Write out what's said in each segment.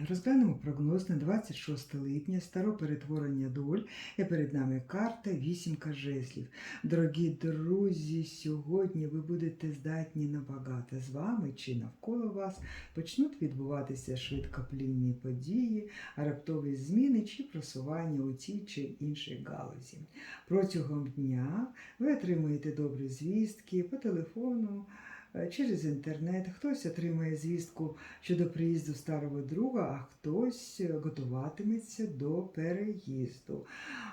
Вітаю! Розглянемо прогноз на 26 липня, старо перетворення доль. І перед нами карта вісімка жезлів. Дорогі друзі, сьогодні ви будете здатні на багато. З вами чи навколо вас почнуть відбуватися швидкоплінні події, раптові зміни чи просування у тій чи іншій галузі. Протягом дня ви отримаєте добрі звістки по телефону. Е, Через інтернет хтось отримає звістку щодо приїзду старого друга, а хтось готуватиметься до переїзду.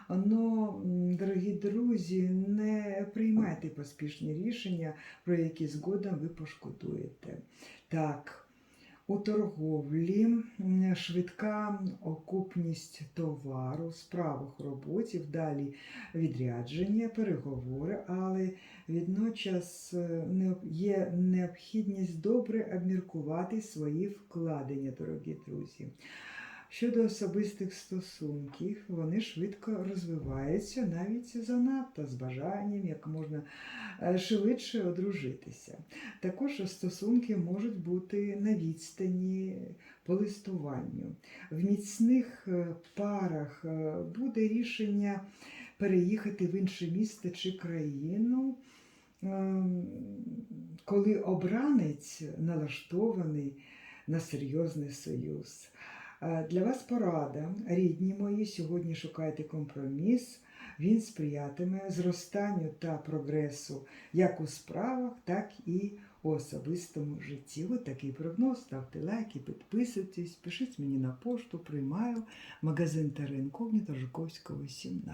Но, дорогі друзі, не приймайте поспішні рішення, про які згодом ви пошкодуєте. Так, у торговлі швидка окупність товару, справах роботів, далі відрядження, переговори, але Відночас е, є необхідність добре обміркувати свої вкладення, дорогі друзі. Щодо особистих стосунків, вони швидко розвиваються навіть занадто з бажанням як можна е, швидше одружитися. Також стосунки можуть бути на відстані по листуванню. В міцних е, парах е, буде рішення переїхати в інше місто чи країну. Ем, коли обранець налаштований на серйозний союз. Для вас порада, рідні мої, сьогодні шукайте компроміс. Він сприятиме зростанню та прогресу як у справах, так і у особистому житті. Ось такий прогноз. Ставте лайки, підписуйтесь, пишіть мені на пошту, приймаю магазин Теренкогніта Жуковського, 17.